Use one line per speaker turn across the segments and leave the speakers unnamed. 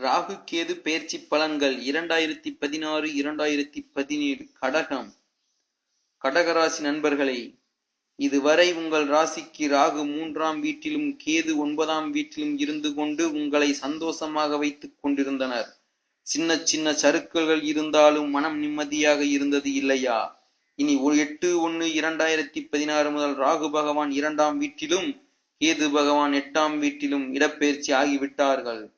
ராகு கேது பெயர்ச்சி பலன்கள் இரண்டாயிரத்தி பதினாறு இரண்டாயிரத்தி பதினேழு கடகம். கடகராசி நண்பர்களே இதுவரை உங்கள் ராசிக்கு ராகு மூன்றாம் வீட்டிலும் கேது ஒன்பதாம் வீட்டிலும் இருந்து கொண்டு உங்களை சந்தோஷமாக வைத்துக் கொண்டிருந்தனர். சின்ன சின்ன சறுக்கல்கள் இருந்தாலும் மனம் நிம்மதியாக இருந்தது இல்லையா? இனி ஒரு எட்டு ஒன்று இரண்டாயிரத்தி பதினாறு முதல் ராகு பகவான் இரண்டாம் வீட்டிலும் கேது பகவான் எட்டாம் வீட்டிலும் இடப்பெயர்ச்சி ஆகிவிட்டார்கள்.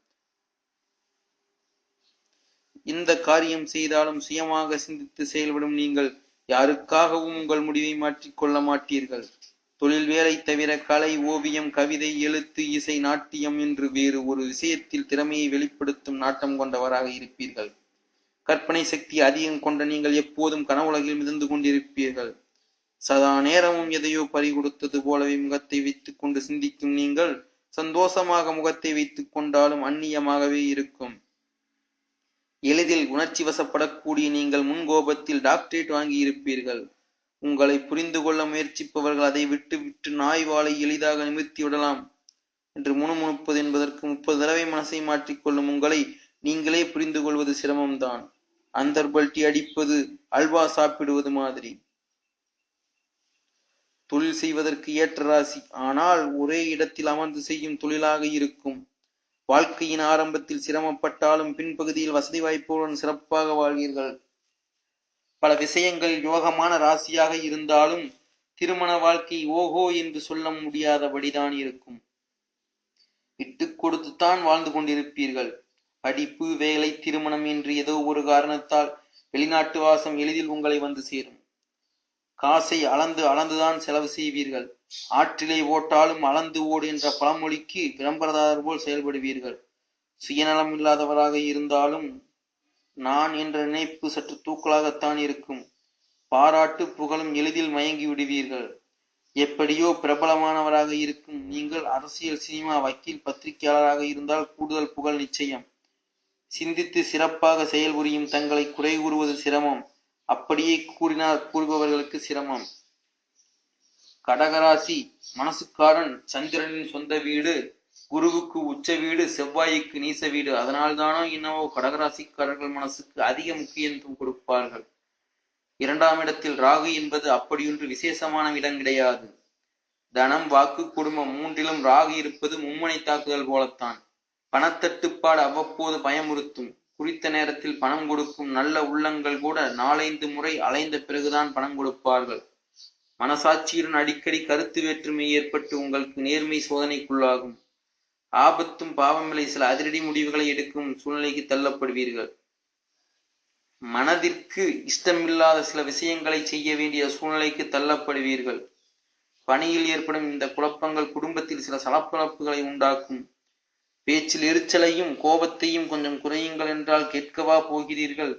இந்த காரியம் செய்தாலும் சுயமாக சிந்தித்து செயல்படும் நீங்கள் யாருக்காகவும் உங்கள் முடிவை மாற்றிக்கொள்ள மாட்டீர்கள். தொழில் வேலை தவிர கலை ஓவியம் கவிதை எழுத்து இசை நாட்டியம் என்று வேறு ஒரு விஷயத்தில் திறமையை வெளிப்படுத்தும் நாட்டம் கொண்டவராக இருப்பீர்கள். கற்பனை சக்தி அதிகம் கொண்ட நீங்கள் எப்போதும் கனவுலகில் மிதந்து கொண்டிருப்பீர்கள். சதா நேரமும் எதையோ பறி கொடுத்தது போலவே முகத்தை வைத்துக் கொண்டு சிந்திக்கும் நீங்கள் சந்தோஷமாக முகத்தை வைத்துக் கொண்டாலும் அந்நியமாகவே இருக்கும். எளிதில் உணர்ச்சி வசப்படக்கூடிய நீங்கள் முன்கோபத்தில் டாக்டரேட் வாங்கி இருப்பீர்கள் உங்களை புரிந்து கொள்ள முயற்சிப்பவர்கள் அதை விட்டு விட்டு நாய் வாளை எளிதாக நிமிர்த்தி விடலாம் என்று முணுமுணுப்பது என்பதற்கு முப்பது தடவை மனசை மாற்றிக்கொள்ளும் உங்களை நீங்களே புரிந்து கொள்வது சிரமம்தான். அந்தர்பல்ட்டி அடிப்பது அல்வா சாப்பிடுவது மாதிரி. தொழில் செய்வதற்கு ஏற்ற ராசி. ஆனால் ஒரே இடத்தில் அமர்ந்து செய்யும் தொழிலாக இருக்கும். வாழ்க்கையின் ஆரம்பத்தில் சிரமப்பட்டாலும் பின்பகுதியில் வசதி வாய்ப்புடன் சிறப்பாக வாழ்வீர்கள். பல விஷயங்கள் யோகமான ராசியாக இருந்தாலும் திருமண வாழ்க்கை ஓஹோ என்று சொல்ல முடியாதபடிதான் இருக்கும். விட்டு கொடுத்துத்தான் வாழ்ந்து கொண்டிருப்பீர்கள். படிப்பு வேலை திருமணம் என்று ஏதோ ஒரு காரணத்தால் வெளிநாட்டு வாசம் எளிதில் உங்களை வந்து சேரும். காசை அளந்து அளந்துதான் செலவு செய்வீர்கள். ஆற்றிலே ஓட்டாலும் அளந்து ஓடு என்ற பழமொழிக்கு விளம்பரதாரர் போல் செயல்படுவீர்கள். சுயநலம் இல்லாதவராக இருந்தாலும் நான் என்ற நினைப்பு சற்று தூக்கலாகத்தான் இருக்கும். பாராட்டு புகழும் எளிதில் மயங்கி விடுவீர்கள். எப்படியோ பிரபலமானவராக இருக்கும் நீங்கள் அரசியல் சினிமா வக்கீல் பத்திரிகையாளராக இருந்தால் கூடுதல் புகழ் நிச்சயம். சிந்தித்து சிறப்பாக செயல்புரியும் தங்களை குறை கூறுவது சிரமம். அப்படியே கூறினார் கூறுபவர்களுக்கு சிரமம். கடகராசி மனசுக்காரன் சந்திரனின் சொந்த வீடு குருவுக்கு உச்ச வீடு செவ்வாய்க்கு நீச வீடு. அதனால்தானோ என்னவோ கடகராசிக்காரர்கள் மனசுக்கு அதிக முக்கியத்துவம் கொடுப்பார்கள். இரண்டாம் இடத்தில் ராகு என்பது அப்படியொன்று விசேஷமான இடம் கிடையாது. தனம் வாக்கு குடும்பம் மூன்றிலும் ராகு இருப்பது மும்மனை தாக்குதல் போலத்தான். பணத்தட்டுப்பாடு அவ்வப்போது பயமுறுத்தும். குறித்த நேரத்தில் பணம் கொடுக்கும் நல்ல உள்ளங்கள் கூட நாலைந்து முறை அலைந்த பிறகுதான் பணம் கொடுப்பார்கள். மனசாட்சியுடன் அடிக்கடி கருத்து வேற்றுமை ஏற்பட்டு உங்களுக்கு நேர்மை சோதனைக்குள்ளாகும். ஆபத்தும் பாவமில்லை. சில அதிரடி முடிவுகளை எடுக்கும் சூழ்நிலைக்கு தள்ளப்படுவீர்கள். மனதிற்கு இஷ்டமில்லாத சில விஷயங்களை செய்ய வேண்டிய சூழ்நிலைக்கு தள்ளப்படுவீர்கள். பணியில் ஏற்படும் இந்த குழப்பங்கள் குடும்பத்தில் சில சலப்பழப்புகளை உண்டாக்கும். பேச்சில் எரிச்சலையும் கோபத்தையும் கொஞ்சம் குறையுங்கள் என்றால் கேட்கவா போகிறீர்கள்?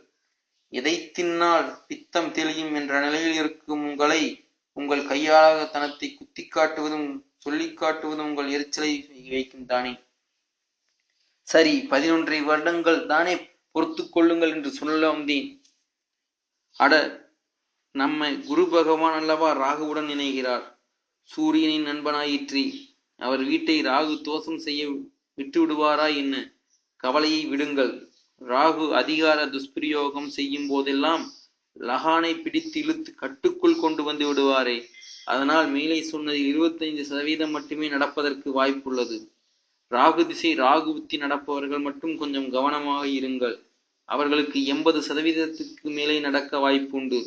எதை தின்னால் பித்தம் தெளியும் என்ற நிலையில் இருக்கும் உங்களை உங்கள் கையாளத்தனத்தை குத்தி காட்டுவதும் சொல்லி காட்டுவதும் உங்கள் எரிச்சலை வைக்கும் தானே சரி பதினொன்றை வருடங்கள் தானே பொறுத்து கொள்ளுங்கள் என்று சொல்ல வந்தேன். அட நம்மை குரு பகவான் அல்லவா ராகுவுடன் இணைகிறார். சூரியனின் நண்பனாயிற்றி அவர் வீட்டை ராகு தோஷம் செய்ய விட்டு விடுவாரா என்ன? கவலையை விடுங்கள். ராகு அதிகார துஷ்பிரயோகம் செய்யும் போதெல்லாம் லகானை பிடித்து இழுத்து கட்டுக்குள் கொண்டு வந்து விடுவாரே. அதனால் மேலே சொன்னதில் இருபத்தைந்து சதவீதம் மட்டுமே நடப்பதற்கு வாய்ப்புள்ளது. ராகு திசை ராகு உத்தி நடப்பவர்கள் மட்டும் கொஞ்சம் கவனமாக இருங்கள். அவர்களுக்கு எண்பது சதவீதத்துக்கு மேலே நடக்க வாய்ப்புண்டு.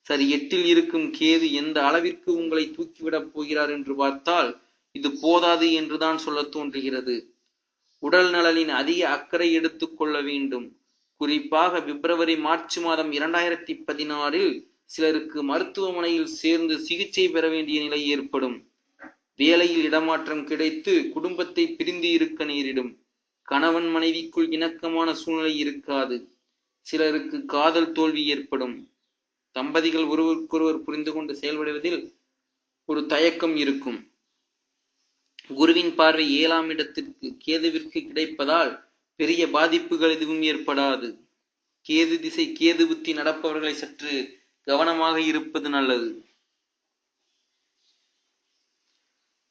சரி எட்டில் இருக்கும் கேது எந்த அளவிற்கு உங்களை தூக்கிவிடப் போகிறார் என்று பார்த்தால் இது போதாது என்றுதான் சொல்ல தோன்றுகிறது. உடல் நலனின் அதிக அக்கறை எடுத்துக் கொள்ள வேண்டும். குறிப்பாக பிப்ரவரி மார்ச் மாதம் இரண்டாயிரத்தி பதினாறில் சிலருக்கு மருத்துவமனையில் சேர்ந்து சிகிச்சை பெற வேண்டிய நிலை ஏற்படும். வேலையில் இடமாற்றம் கிடைத்து குடும்பத்தை பிரிந்து இருக்க நேரிடும். கணவன் மனைவிக்குள் இணக்கமான சூழ்நிலை இருக்காது. சிலருக்கு காதல் தோல்வி ஏற்படும். தம்பதிகள் ஒருவருக்கொருவர் புரிந்து கொண்டு செயல்படுவதில் ஒரு தயக்கம் இருக்கும். குருவின் பார்வை ஏழாம் இடத்திற்கு கேதுவிற்கு கிடைப்பதால் பெரிய பாதிப்புகள் எதுவும் ஏற்படாது. கேது திசை கேது புத்தி நடப்பவர்களை சற்று கவனமாக இருப்பது நல்லது.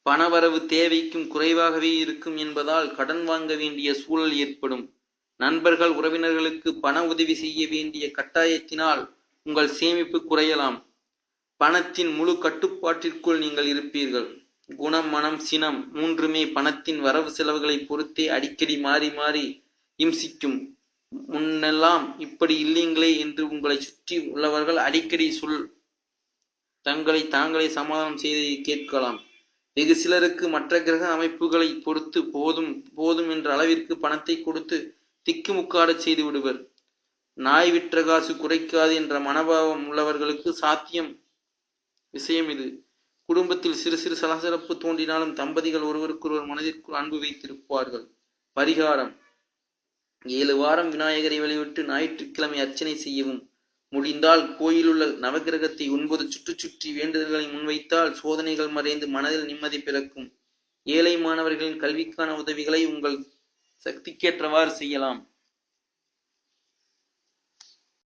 பணவரவு தேவைக்கும் குறைவாகவே இருக்கும் என்பதால் கடன் வாங்க வேண்டிய சூழல் ஏற்படும். நண்பர்கள் உறவினர்களுக்கு பண உதவி செய்ய வேண்டிய கட்டாயத்தினால் உங்கள் சேமிப்பு குறையலாம். பணத்தின் முழு கட்டுப்பாட்டிற்குள் நீங்கள் இருப்பீர்கள். குணம் மனம் சினம் மூன்றுமே பணத்தின் வரவு செலவுகளை பொறுத்தே அடிக்கடி மாறி மாறி இம்சிக்கும். முன்னெல்லாம் இப்படி இல்லீங்களே என்று உங்களை சுற்றி உள்ளவர்கள் அடிக்கடி சொல் தங்களை தாங்களே சமாதானம் செய்து கேட்கலாம். வெகு சிலருக்கு மற்ற கிரக அமைப்புகளை பொறுத்து போதும் போதும் என்ற அளவிற்கு பணத்தை கொடுத்து திக்குமுக்காடச் செய்து விடுவர். நாய் விற்ற காசு குறைக்காது என்ற மனோபாவம் உள்ளவர்களுக்கு சாத்தியம் விஷயம் இது. குடும்பத்தில் சிறு சிறு சலசலப்பு தோன்றினாலும் தம்பதிகள் ஒருவருக்கொருவர் மனதிற்குள் அன்பு வைத்திருப்பார்கள். பரிகாரம். ஏழு வாரம் விநாயகரை வழிவிட்டு ஞாயிற்றுக்கிழமை அர்ச்சனை செய்யவும். முடிந்தால் கோயிலுள்ள நவகிரகத்தை ஒன்பது சுற்று சுற்றி வேண்டுதல்களை முன்வைத்தால் சோதனைகள் மறைந்து மனதில் நிம்மதி பிறக்கும். ஏழை மாணவர்களின் கல்விக்கான உதவிகளை உங்கள் சக்திக்கேற்றவாறு செய்யலாம்.